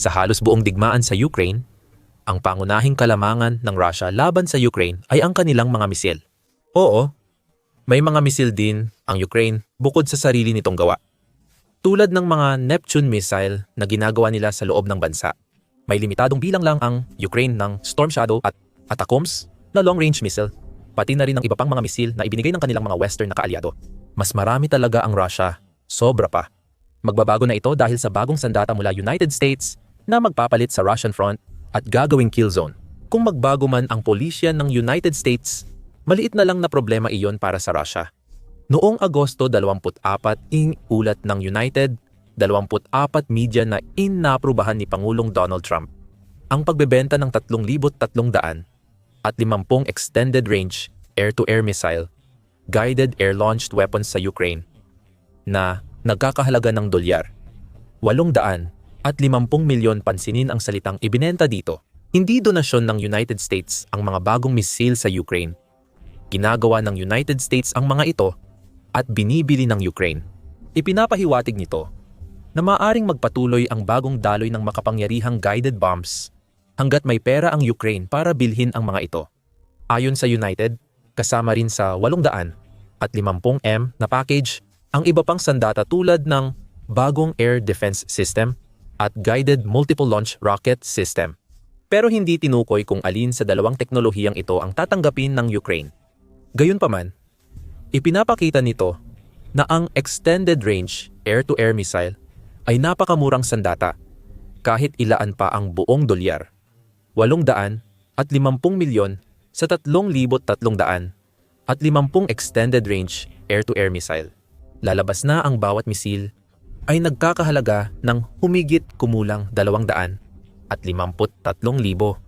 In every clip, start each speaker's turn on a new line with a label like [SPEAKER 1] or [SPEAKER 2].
[SPEAKER 1] Sa halos buong digmaan sa Ukraine, ang pangunahing kalamangan ng Russia laban sa Ukraine ay ang kanilang mga misil. Oo, may mga misil din ang Ukraine bukod sa sarili nitong gawa. Tulad ng mga Neptune missile na ginagawa nila sa loob ng bansa. May limitadong bilang lang ang Ukraine ng Storm Shadow at Atacoms na long-range missile, pati na rin ang iba pang mga misil na ibinigay ng kanilang mga Western na kaalyado. Mas marami talaga ang Russia, sobra pa. Magbabago na ito dahil sa bagong sandata mula United States na magpapalit sa Russian front at gagawing kill zone. Kung magbago man ang polisya ng United States, maliit na lang na problema iyon para sa Russia. Noong Agosto 24, ing ulat ng United, 24 media na inaprubahan ni Pangulong Donald Trump ang pagbebenta ng 3,300 at 50 extended range air-to-air missile guided air-launched weapons sa Ukraine na nagkakahalaga ng dolyar. 800 at 50 milyon pansinin ang salitang ibinenta dito. Hindi donasyon ng United States ang mga bagong misil sa Ukraine. Ginagawa ng United States ang mga ito at binibili ng Ukraine. Ipinapahiwatig nito na maaring magpatuloy ang bagong daloy ng makapangyarihang guided bombs hanggat may pera ang Ukraine para bilhin ang mga ito. Ayon sa United, kasama rin sa 800 at 50M na package ang iba pang sandata tulad ng bagong air defense system at guided multiple launch rocket system. Pero hindi tinukoy kung alin sa dalawang teknolohiyang ito ang tatanggapin ng Ukraine. Gayunpaman, Ipinapakita nito na ang extended range air-to-air missile ay napakamurang sandata kahit ilaan pa ang buong dolyar. 800 at 50 milyon sa 3,300 at 50 extended range air-to-air missile. Lalabas na ang bawat misil ay nagkakahalaga ng humigit kumulang 200 at 53,000.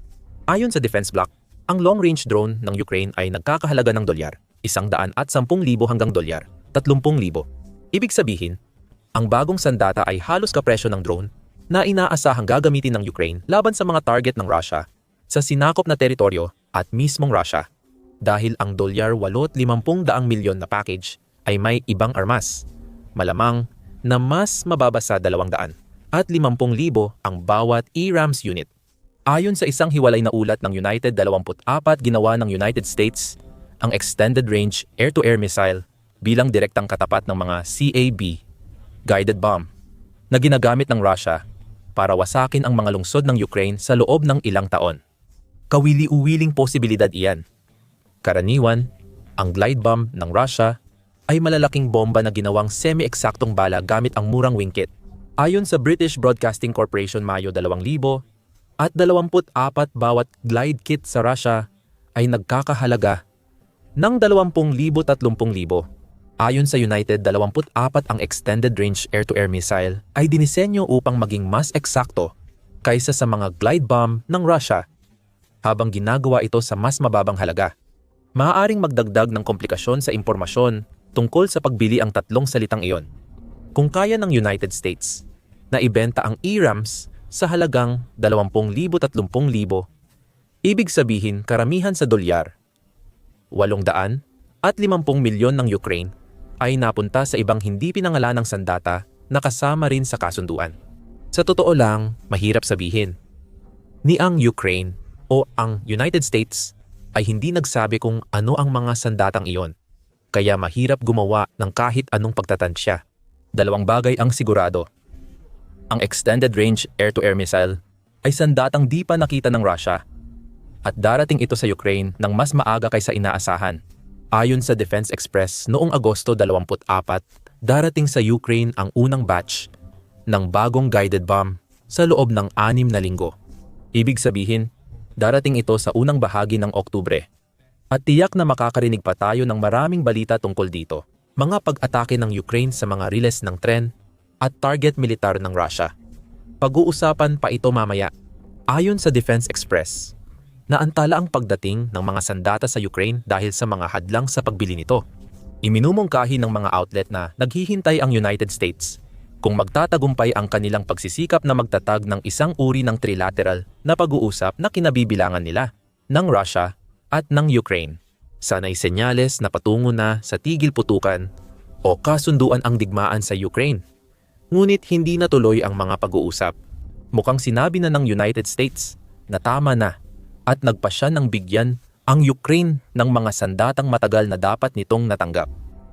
[SPEAKER 1] Ayon sa defense block, ang long-range drone ng Ukraine ay nagkakahalaga ng dolyar isang daan at sampung libo hanggang dolyar, tatlumpung libo. Ibig sabihin, ang bagong sandata ay halos kapresyo ng drone na inaasahang gagamitin ng Ukraine laban sa mga target ng Russia sa sinakop na teritoryo at mismong Russia dahil ang dolyar 850 daang milyon na package ay may ibang armas. Malamang na mas mababa sa 200 at 50,000 ang bawat E-RAMS unit. Ayon sa isang hiwalay na ulat ng United 24 ginawa ng United States ang Extended Range Air-to-Air Missile bilang direktang katapat ng mga CAB guided bomb na ginagamit ng Russia para wasakin ang mga lungsod ng Ukraine sa loob ng ilang taon. Kawili-uwiling posibilidad iyan. Karaniwan, ang glide bomb ng Russia ay malalaking bomba na ginawang semi-eksaktong bala gamit ang murang wingkit. Ayon sa British Broadcasting Corporation Mayo 2000 at 24 bawat glide kit sa Russia ay nagkakahalaga ng 20,000-30,000. Ayon sa United, 24 ang extended range air-to-air missile ay dinisenyo upang maging mas eksakto kaysa sa mga glide bomb ng Russia habang ginagawa ito sa mas mababang halaga. Maaaring magdagdag ng komplikasyon sa impormasyon tungkol sa pagbili ang tatlong salitang iyon. Kung kaya ng United States na ibenta ang E-RAMS sa halagang 20,000-30,000, ibig sabihin karamihan sa dolyar 800 at 50 milyon ng Ukraine ay napunta sa ibang hindi pinangalanang sandata na kasama rin sa kasunduan. Sa totoo lang, mahirap sabihin. Ni ang Ukraine o ang United States ay hindi nagsabi kung ano ang mga sandatang iyon, kaya mahirap gumawa ng kahit anong pagtatansya. Dalawang bagay ang sigurado. Ang Extended Range Air-to-Air Missile ay sandatang di pa nakita ng Russia at darating ito sa Ukraine ng mas maaga kaysa inaasahan. Ayon sa Defense Express, noong Agosto 24, darating sa Ukraine ang unang batch ng bagong guided bomb sa loob ng anim na linggo. Ibig sabihin, darating ito sa unang bahagi ng Oktubre. At tiyak na makakarinig pa tayo ng maraming balita tungkol dito. Mga pag-atake ng Ukraine sa mga riles ng tren at target militar ng Russia. Pag-uusapan pa ito mamaya. Ayon sa Defense Express, naantala ang pagdating ng mga sandata sa Ukraine dahil sa mga hadlang sa pagbili nito. Iminumungkahi ng mga outlet na naghihintay ang United States kung magtatagumpay ang kanilang pagsisikap na magtatag ng isang uri ng trilateral na pag-uusap na kinabibilangan nila ng Russia at ng Ukraine. Sana'y senyales na patungo na sa tigil putukan o kasunduan ang digmaan sa Ukraine. Ngunit hindi natuloy ang mga pag-uusap Mukhang sinabi na ng United States na tama na at nagpasya ng bigyan ang Ukraine ng mga sandatang matagal na dapat nitong natanggap.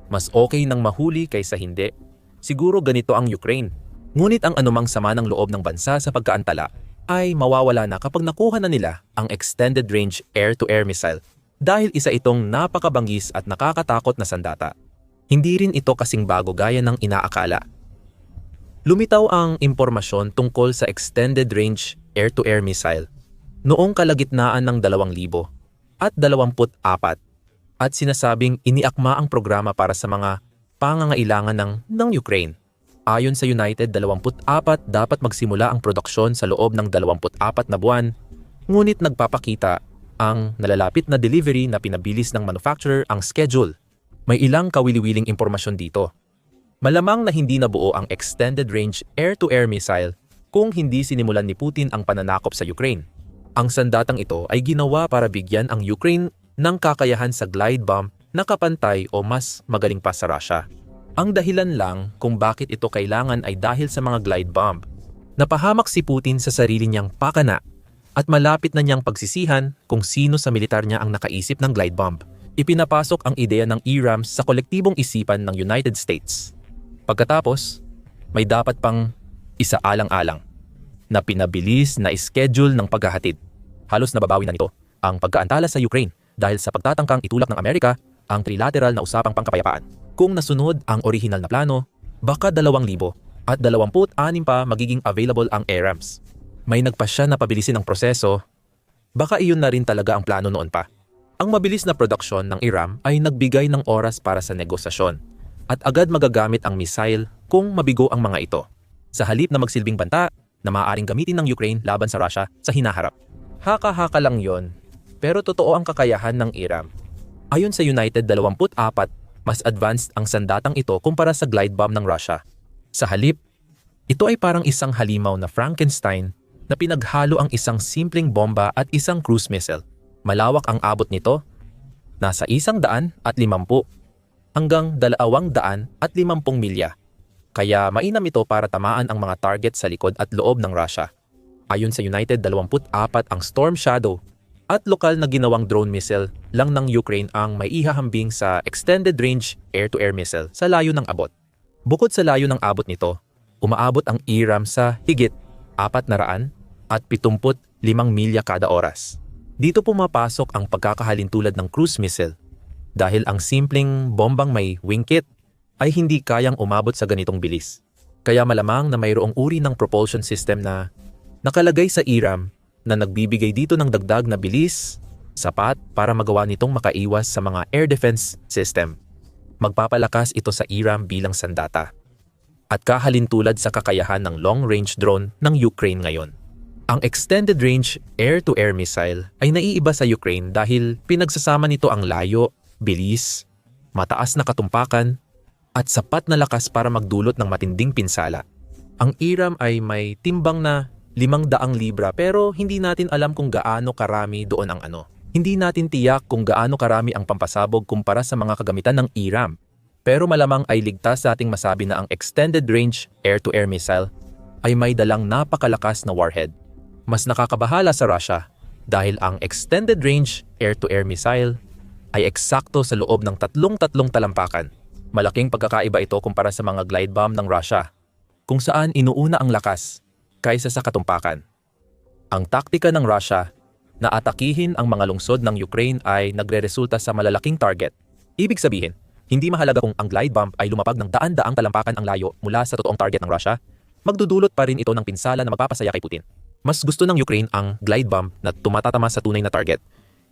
[SPEAKER 1] Mas okay nang mahuli kaysa hindi. Siguro ganito ang Ukraine. Ngunit ang anumang sama ng loob ng bansa sa pagkaantala ay mawawala na kapag nakuha na nila ang extended range air-to-air missile dahil isa itong napakabangis at nakakatakot na sandata. Hindi rin ito kasing bago gaya ng inaakala. Lumitaw ang impormasyon tungkol sa extended range air-to-air missile noong kalagitnaan ng 2,000 at 24 at sinasabing iniakma ang programa para sa mga pangangailangan ng, ng Ukraine. Ayon sa United 24 dapat magsimula ang produksyon sa loob ng 24 na buwan, ngunit nagpapakita ang nalalapit na delivery na pinabilis ng manufacturer ang schedule. May ilang kawili-wiling impormasyon dito. Malamang na hindi nabuo ang extended range air-to-air missile kung hindi sinimulan ni Putin ang pananakop sa Ukraine. Ang sandatang ito ay ginawa para bigyan ang Ukraine ng kakayahan sa glide bomb na kapantay o mas magaling pa sa Russia. Ang dahilan lang kung bakit ito kailangan ay dahil sa mga glide bomb. Napahamak si Putin sa sarili niyang pakana at malapit na niyang pagsisihan kung sino sa militar niya ang nakaisip ng glide bomb. Ipinapasok ang ideya ng ERAMS sa kolektibong isipan ng United States. Pagkatapos, may dapat pang isaalang-alang na pinabilis na schedule ng paghahatid. Halos nababawi na nito ang pagkaantala sa Ukraine dahil sa pagtatangkang itulak ng Amerika ang trilateral na usapang pangkapayapaan. Kung nasunod ang orihinal na plano, baka 2,000 at 26 pa magiging available ang ARAMS. May nagpasya na pabilisin ang proseso, baka iyon na rin talaga ang plano noon pa. Ang mabilis na produksyon ng IRAM ay nagbigay ng oras para sa negosasyon at agad magagamit ang missile kung mabigo ang mga ito. Sa halip na magsilbing banta na maaaring gamitin ng Ukraine laban sa Russia sa hinaharap. Haka-haka lang yon, pero totoo ang kakayahan ng IRAM. Ayon sa United 24, mas advanced ang sandatang ito kumpara sa glide bomb ng Russia. Sa halip, ito ay parang isang halimaw na Frankenstein na pinaghalo ang isang simpleng bomba at isang cruise missile. Malawak ang abot nito, nasa isang daan at limampu hanggang dalawang daan at limampung milya. Kaya mainam ito para tamaan ang mga target sa likod at loob ng Russia. Ayon sa United 24 ang Storm Shadow at lokal na ginawang drone missile lang ng Ukraine ang may ihahambing sa extended range air-to-air missile sa layo ng abot. Bukod sa layo ng abot nito, umaabot ang IRAM sa higit 400 at 75 milya kada oras. Dito pumapasok ang pagkakahalintulad ng cruise missile dahil ang simpleng bombang may wing kit ay hindi kayang umabot sa ganitong bilis. Kaya malamang na mayroong uri ng propulsion system na nakalagay sa IRAM na nagbibigay dito ng dagdag na bilis, sapat para magawa nitong makaiwas sa mga air defense system. Magpapalakas ito sa IRAM bilang sandata. At kahalintulad sa kakayahan ng long-range drone ng Ukraine ngayon. Ang extended range air-to-air missile ay naiiba sa Ukraine dahil pinagsasama nito ang layo bilis, mataas na katumpakan, at sapat na lakas para magdulot ng matinding pinsala. Ang IRAM ay may timbang na 500 libra pero hindi natin alam kung gaano karami doon ang ano. Hindi natin tiyak kung gaano karami ang pampasabog kumpara sa mga kagamitan ng IRAM. Pero malamang ay ligtas sa ating masabi na ang extended range air-to-air missile ay may dalang napakalakas na warhead. Mas nakakabahala sa Russia dahil ang extended range air-to-air missile ay eksakto sa loob ng tatlong-tatlong talampakan. Malaking pagkakaiba ito kumpara sa mga glide bomb ng Russia, kung saan inuuna ang lakas kaysa sa katumpakan. Ang taktika ng Russia na atakihin ang mga lungsod ng Ukraine ay nagreresulta sa malalaking target. Ibig sabihin, hindi mahalaga kung ang glide bomb ay lumapag ng daan-daang talampakan ang layo mula sa totoong target ng Russia, magdudulot pa rin ito ng pinsala na magpapasaya kay Putin. Mas gusto ng Ukraine ang glide bomb na tumatatama sa tunay na target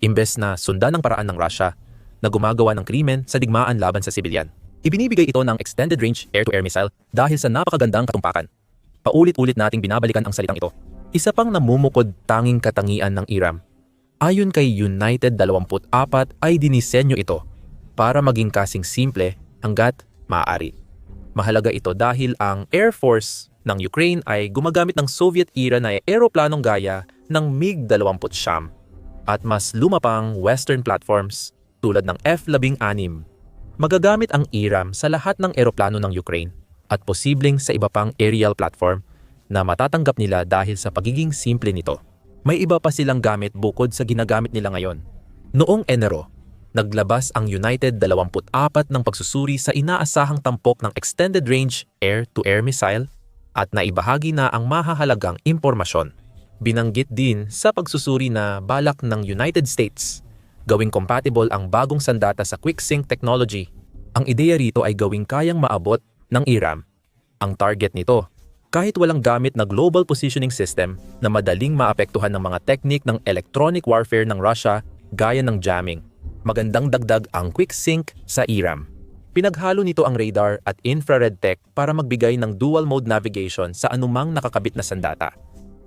[SPEAKER 1] imbes na sundan ng paraan ng Russia na gumagawa ng krimen sa digmaan laban sa sibilyan. Ibinibigay ito ng extended range air-to-air missile dahil sa napakagandang katumpakan. Paulit-ulit nating binabalikan ang salitang ito. Isa pang namumukod tanging katangian ng IRAM. Ayon kay United 24 ay dinisenyo ito para maging kasing simple hanggat maaari. Mahalaga ito dahil ang Air Force ng Ukraine ay gumagamit ng Soviet era na eroplanong gaya ng MiG-29 at mas lumapang Western platforms tulad ng F-16. Magagamit ang IRAM sa lahat ng eroplano ng Ukraine at posibleng sa iba pang aerial platform na matatanggap nila dahil sa pagiging simple nito. May iba pa silang gamit bukod sa ginagamit nila ngayon. Noong Enero, naglabas ang United 24 ng pagsusuri sa inaasahang tampok ng Extended Range Air-to-Air Missile at naibahagi na ang mahahalagang impormasyon. Binanggit din sa pagsusuri na balak ng United States gawing compatible ang bagong sandata sa QuickSync technology. Ang ideya rito ay gawing kayang maabot ng IRAM. Ang target nito, kahit walang gamit na global positioning system na madaling maapektuhan ng mga teknik ng electronic warfare ng Russia gaya ng jamming. Magandang dagdag ang QuickSync sa IRAM. Pinaghalo nito ang radar at infrared tech para magbigay ng dual mode navigation sa anumang nakakabit na sandata.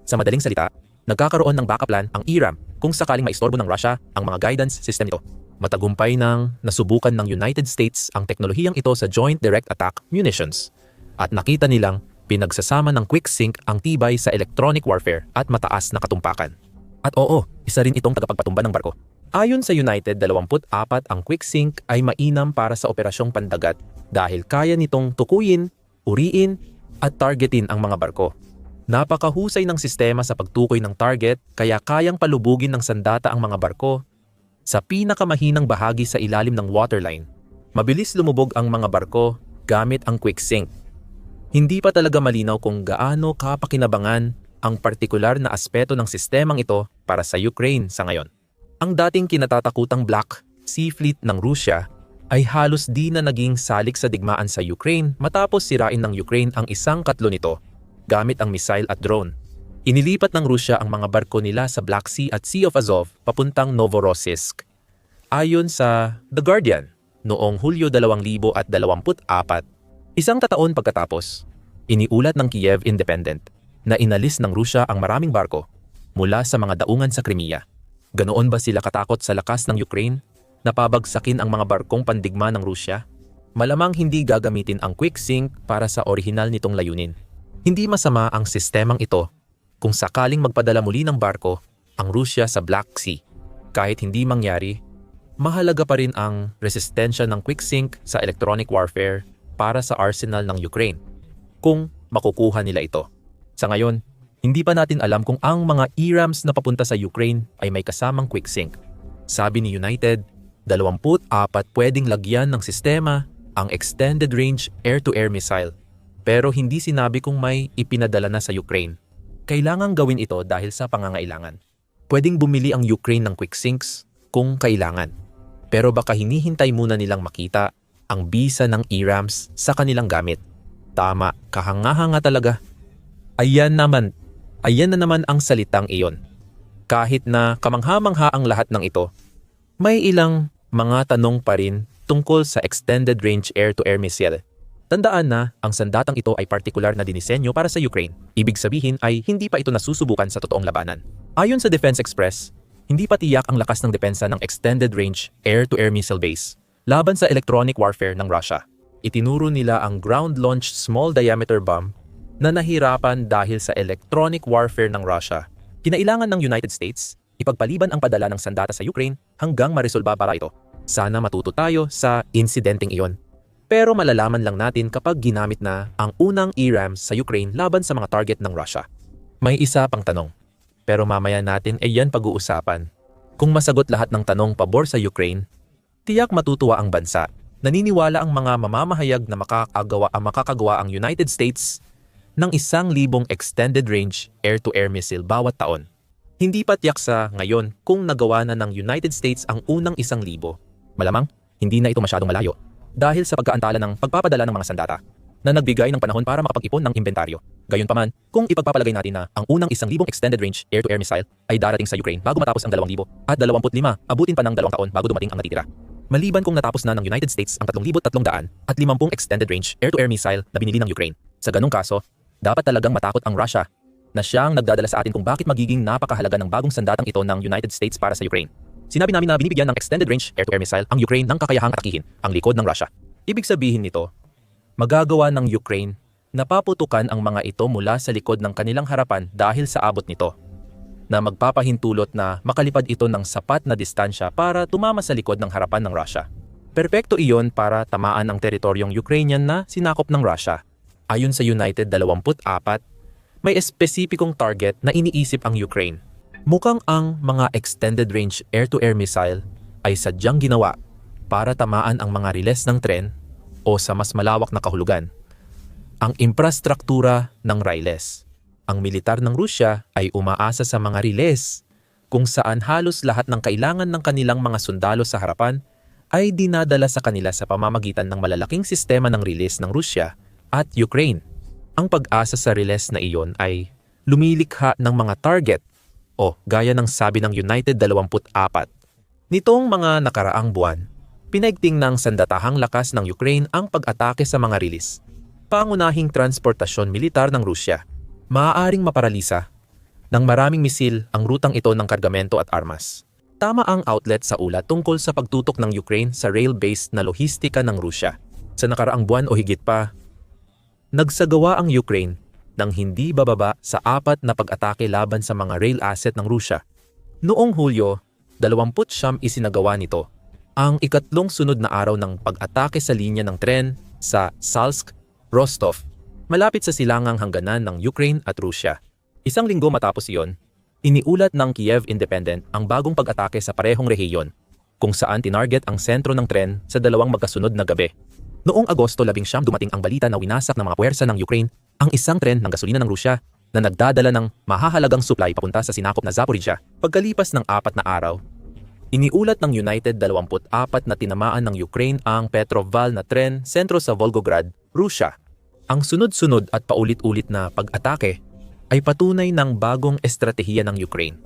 [SPEAKER 1] Sa madaling salita, nagkakaroon ng backup plan ang IRAM kung sakaling maistorbo ng Russia ang mga guidance system nito. Matagumpay nang nasubukan ng United States ang teknolohiyang ito sa Joint Direct Attack Munitions at nakita nilang pinagsasama ng QuickSync ang tibay sa electronic warfare at mataas na katumpakan. At oo, isa rin itong tagapagpatumba ng barko. Ayon sa United 24, ang QuickSync ay mainam para sa operasyong pandagat dahil kaya nitong tukuyin, uriin, at targetin ang mga barko. Napakahusay ng sistema sa pagtukoy ng target kaya kayang palubugin ng sandata ang mga barko sa pinakamahinang bahagi sa ilalim ng waterline. Mabilis lumubog ang mga barko gamit ang QuickSync. Hindi pa talaga malinaw kung gaano kapakinabangan ang partikular na aspeto ng sistemang ito para sa Ukraine sa ngayon. Ang dating kinatatakutang Black Sea Fleet ng Rusya ay halos di na naging salik sa digmaan sa Ukraine matapos sirain ng Ukraine ang isang katlo nito gamit ang missile at drone. Inilipat ng Rusya ang mga barko nila sa Black Sea at Sea of Azov papuntang Novorossiysk. Ayon sa The Guardian, noong Hulyo 2024, isang tataon pagkatapos, iniulat ng Kiev Independent na inalis ng Rusya ang maraming barko mula sa mga daungan sa Crimea. Ganoon ba sila katakot sa lakas ng Ukraine na pabagsakin ang mga barkong pandigma ng Rusya? Malamang hindi gagamitin ang QuickSync para sa orihinal nitong layunin. Hindi masama ang sistemang ito kung sakaling magpadala muli ng barko ang Rusya sa Black Sea. Kahit hindi mangyari, mahalaga pa rin ang resistensya ng QuickSync sa electronic warfare para sa arsenal ng Ukraine kung makukuha nila ito. Sa ngayon, hindi pa natin alam kung ang mga ERAMs na papunta sa Ukraine ay may kasamang QuickSync. Sabi ni United, 24 pwedeng lagyan ng sistema ang Extended Range Air-to-Air Missile pero hindi sinabi kung may ipinadala na sa Ukraine. Kailangang gawin ito dahil sa pangangailangan. Pwedeng bumili ang Ukraine ng quick sinks kung kailangan. Pero baka hinihintay muna nilang makita ang bisa ng ERAMs sa kanilang gamit. Tama, kahanga-hanga talaga. Ayan naman, ayan na naman ang salitang iyon. Kahit na kamangha-mangha ang lahat ng ito, may ilang mga tanong pa rin tungkol sa Extended Range Air-to-Air Missile Tandaan na ang sandatang ito ay partikular na dinisenyo para sa Ukraine. Ibig sabihin ay hindi pa ito nasusubukan sa totoong labanan. Ayon sa Defense Express, hindi pa tiyak ang lakas ng depensa ng Extended Range Air-to-Air Missile Base laban sa electronic warfare ng Russia. Itinuro nila ang ground-launched small diameter bomb na nahirapan dahil sa electronic warfare ng Russia. Kinailangan ng United States ipagpaliban ang padala ng sandata sa Ukraine hanggang maresolba para ito. Sana matuto tayo sa insidenteng iyon. Pero malalaman lang natin kapag ginamit na ang unang ERAMs sa Ukraine laban sa mga target ng Russia. May isa pang tanong. Pero mamaya natin ay yan pag-uusapan. Kung masagot lahat ng tanong pabor sa Ukraine, tiyak matutuwa ang bansa. Naniniwala ang mga mamamahayag na makakagawa ang makakagawa ang United States ng isang libong extended range air-to-air missile bawat taon. Hindi pa tiyak sa ngayon kung nagawa na ng United States ang unang isang libo. Malamang, hindi na ito masyadong malayo dahil sa pagkaantala ng pagpapadala ng mga sandata na nagbigay ng panahon para makapag-ipon ng inventaryo. Gayunpaman, kung ipagpapalagay natin na ang unang isang libong extended range air-to-air missile ay darating sa Ukraine bago matapos ang 2,000 at 25, abutin pa ng dalawang taon bago dumating ang natitira. Maliban kung natapos na ng United States ang 3,300 at 50 extended range air-to-air missile na binili ng Ukraine. Sa ganung kaso, dapat talagang matakot ang Russia na siyang nagdadala sa atin kung bakit magiging napakahalaga ng bagong sandatang ito ng United States para sa Ukraine. Sinabi namin na binibigyan ng extended range air-to-air missile ang Ukraine ng kakayahang atakihin ang likod ng Russia. Ibig sabihin nito, magagawa ng Ukraine na paputukan ang mga ito mula sa likod ng kanilang harapan dahil sa abot nito na magpapahintulot na makalipad ito ng sapat na distansya para tumama sa likod ng harapan ng Russia. Perpekto iyon para tamaan ang teritoryong Ukrainian na sinakop ng Russia. Ayon sa United 24, may espesipikong target na iniisip ang Ukraine. Mukhang ang mga extended range air-to-air missile ay sadyang ginawa para tamaan ang mga riles ng tren o sa mas malawak na kahulugan. Ang infrastruktura ng riles. Ang militar ng Rusya ay umaasa sa mga riles kung saan halos lahat ng kailangan ng kanilang mga sundalo sa harapan ay dinadala sa kanila sa pamamagitan ng malalaking sistema ng riles ng Rusya at Ukraine. Ang pag-asa sa riles na iyon ay lumilikha ng mga target o gaya ng sabi ng United 24. Nitong mga nakaraang buwan, pinaigting ng sandatahang lakas ng Ukraine ang pag-atake sa mga rilis. Pangunahing transportasyon militar ng Rusya. Maaaring maparalisa ng maraming misil ang rutang ito ng kargamento at armas. Tama ang outlet sa ulat tungkol sa pagtutok ng Ukraine sa rail-based na lohistika ng Rusya. Sa nakaraang buwan o higit pa, nagsagawa ang Ukraine ng hindi bababa sa apat na pag-atake laban sa mga rail asset ng Rusya. Noong Hulyo, 20 isinagawa nito ang ikatlong sunod na araw ng pag-atake sa linya ng tren sa Salsk, Rostov, malapit sa silangang hangganan ng Ukraine at Rusya. Isang linggo matapos iyon, iniulat ng Kiev Independent ang bagong pag-atake sa parehong rehiyon, kung saan tinarget ang sentro ng tren sa dalawang magkasunod na gabi. Noong Agosto 11 dumating ang balita na winasak ng mga puwersa ng Ukraine ang isang tren ng gasolina ng Rusya na nagdadala ng mahahalagang supply papunta sa sinakop na Zaporizhia. Pagkalipas ng apat na araw, iniulat ng United 24 na tinamaan ng Ukraine ang Petroval na tren sentro sa Volgograd, Rusya. Ang sunod-sunod at paulit-ulit na pag-atake ay patunay ng bagong estratehiya ng Ukraine.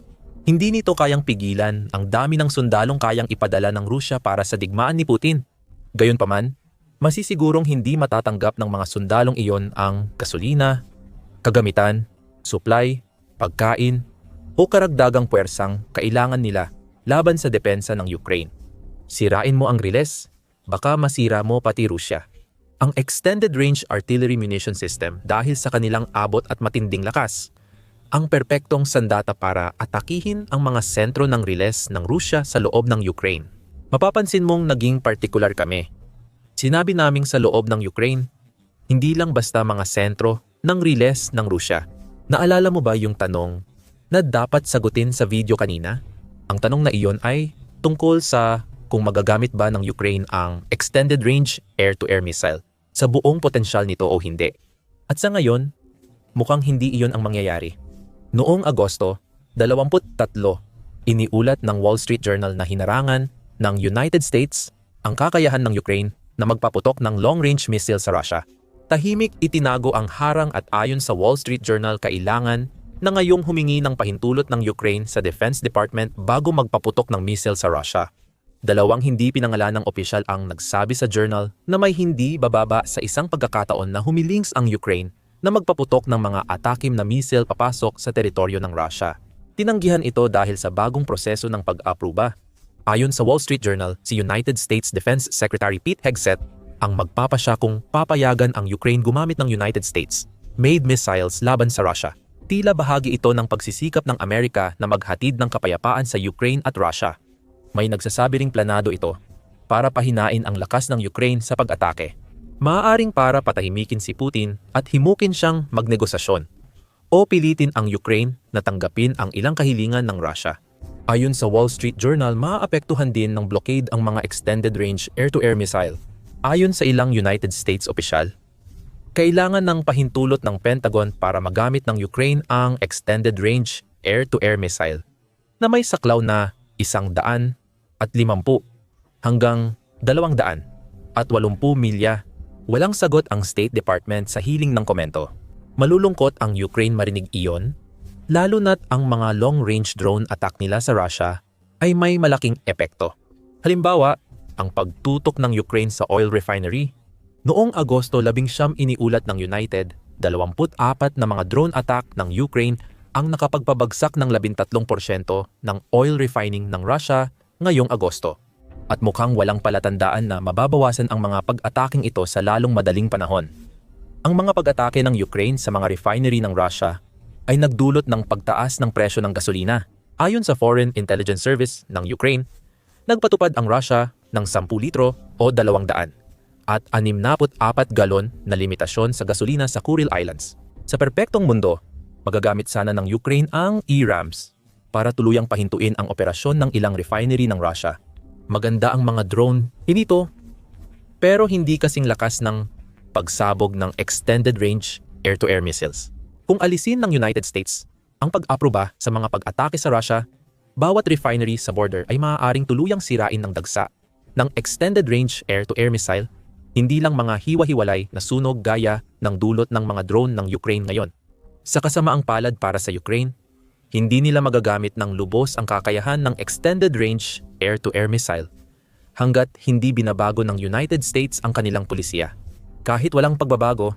[SPEAKER 1] Hindi nito kayang pigilan ang dami ng sundalong kayang ipadala ng Rusya para sa digmaan ni Putin. Gayunpaman, masisigurong hindi matatanggap ng mga sundalong iyon ang gasolina, kagamitan, supply, pagkain, o karagdagang puwersang kailangan nila laban sa depensa ng Ukraine. Sirain mo ang riles, baka masira mo pati Rusya. Ang Extended Range Artillery Munition System dahil sa kanilang abot at matinding lakas, ang perpektong sandata para atakihin ang mga sentro ng riles ng Rusya sa loob ng Ukraine. Mapapansin mong naging partikular kami Sinabi naming sa loob ng Ukraine, hindi lang basta mga sentro ng riles ng Rusya. Naalala mo ba yung tanong na dapat sagutin sa video kanina? Ang tanong na iyon ay tungkol sa kung magagamit ba ng Ukraine ang extended range air-to-air missile sa buong potensyal nito o hindi. At sa ngayon, mukhang hindi iyon ang mangyayari. Noong Agosto, 23, iniulat ng Wall Street Journal na hinarangan ng United States ang kakayahan ng Ukraine na magpaputok ng long-range missile sa Russia. Tahimik itinago ang harang at ayon sa Wall Street Journal kailangan na ngayong humingi ng pahintulot ng Ukraine sa Defense Department bago magpaputok ng missile sa Russia. Dalawang hindi pinangalanang opisyal ang nagsabi sa journal na may hindi bababa sa isang pagkakataon na humilings ang Ukraine na magpaputok ng mga atakim na missile papasok sa teritoryo ng Russia. Tinanggihan ito dahil sa bagong proseso ng pag-aproba Ayon sa Wall Street Journal, si United States Defense Secretary Pete Hegseth ang magpapasya kung papayagan ang Ukraine gumamit ng United States made missiles laban sa Russia. Tila bahagi ito ng pagsisikap ng Amerika na maghatid ng kapayapaan sa Ukraine at Russia. May nagsasabi ring planado ito para pahinain ang lakas ng Ukraine sa pag-atake. Maaaring para patahimikin si Putin at himukin siyang magnegosasyon o pilitin ang Ukraine na tanggapin ang ilang kahilingan ng Russia. Ayon sa Wall Street Journal, maaapektuhan din ng blockade ang mga extended range air-to-air missile. Ayon sa ilang United States opisyal, kailangan ng pahintulot ng Pentagon para magamit ng Ukraine ang extended range air-to-air missile na may saklaw na isang daan at limampu hanggang dalawang daan at walumpu milya. Walang sagot ang State Department sa hiling ng komento. Malulungkot ang Ukraine marinig iyon lalo na't ang mga long-range drone attack nila sa Russia ay may malaking epekto. Halimbawa, ang pagtutok ng Ukraine sa oil refinery. Noong Agosto 11 iniulat ng United, 24 na mga drone attack ng Ukraine ang nakapagpabagsak ng 13% ng oil refining ng Russia ngayong Agosto. At mukhang walang palatandaan na mababawasan ang mga pag-ataking ito sa lalong madaling panahon. Ang mga pag-atake ng Ukraine sa mga refinery ng Russia ay nagdulot ng pagtaas ng presyo ng gasolina. Ayon sa Foreign Intelligence Service ng Ukraine, nagpatupad ang Russia ng 10 litro o 200 at 64 galon na limitasyon sa gasolina sa Kuril Islands. Sa perpektong mundo, Magagamit sana ng Ukraine ang ERAMs para tuluyang pahintuin ang operasyon ng ilang refinery ng Russia. Maganda ang mga drone, hindi to. Pero hindi kasing lakas ng pagsabog ng extended range air-to-air missiles. Kung alisin ng United States ang pag-aproba sa mga pag-atake sa Russia, bawat refinery sa border ay maaaring tuluyang sirain ng dagsa ng extended range air-to-air missile, hindi lang mga hiwa-hiwalay na sunog gaya ng dulot ng mga drone ng Ukraine ngayon. Sa kasamaang palad para sa Ukraine, hindi nila magagamit ng lubos ang kakayahan ng extended range air-to-air missile hanggat hindi binabago ng United States ang kanilang pulisya. Kahit walang pagbabago,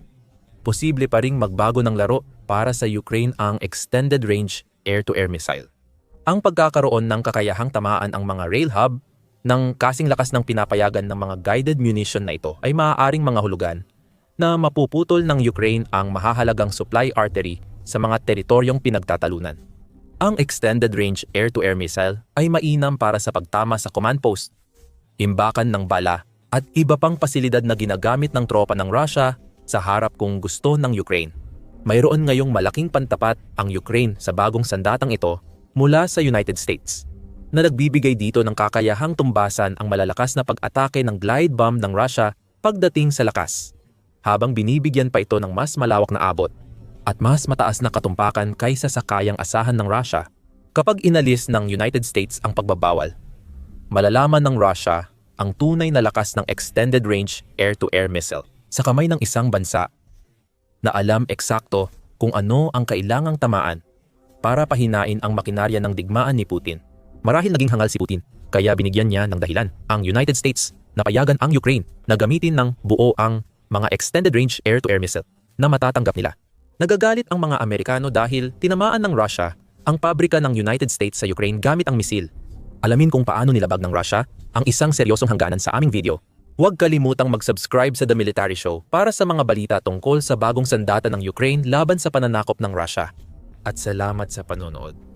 [SPEAKER 1] posible pa ring magbago ng laro para sa Ukraine ang extended range air-to-air missile. Ang pagkakaroon ng kakayahang tamaan ang mga rail hub ng kasing lakas ng pinapayagan ng mga guided munition na ito ay maaaring mga hulugan na mapuputol ng Ukraine ang mahahalagang supply artery sa mga teritoryong pinagtatalunan. Ang extended range air-to-air missile ay mainam para sa pagtama sa command post, imbakan ng bala at iba pang pasilidad na ginagamit ng tropa ng Russia sa harap kung gusto ng Ukraine. Mayroon ngayong malaking pantapat ang Ukraine sa bagong sandatang ito mula sa United States na nagbibigay dito ng kakayahang tumbasan ang malalakas na pag-atake ng glide bomb ng Russia pagdating sa lakas, habang binibigyan pa ito ng mas malawak na abot at mas mataas na katumpakan kaysa sa kayang asahan ng Russia. Kapag inalis ng United States ang pagbabawal, malalaman ng Russia ang tunay na lakas ng extended range air-to-air missile sa kamay ng isang bansa na alam eksakto kung ano ang kailangang tamaan para pahinain ang makinarya ng digmaan ni Putin. Marahil naging hangal si Putin, kaya binigyan niya ng dahilan ang United States na payagan ang Ukraine na gamitin ng buo ang mga extended range air-to-air missile na matatanggap nila. Nagagalit ang mga Amerikano dahil tinamaan ng Russia ang pabrika ng United States sa Ukraine gamit ang misil. Alamin kung paano nilabag ng Russia ang isang seryosong hangganan sa aming video. Huwag kalimutang mag-subscribe sa The Military Show para sa mga balita tungkol sa bagong sandata ng Ukraine laban sa pananakop ng Russia. At salamat sa panonood.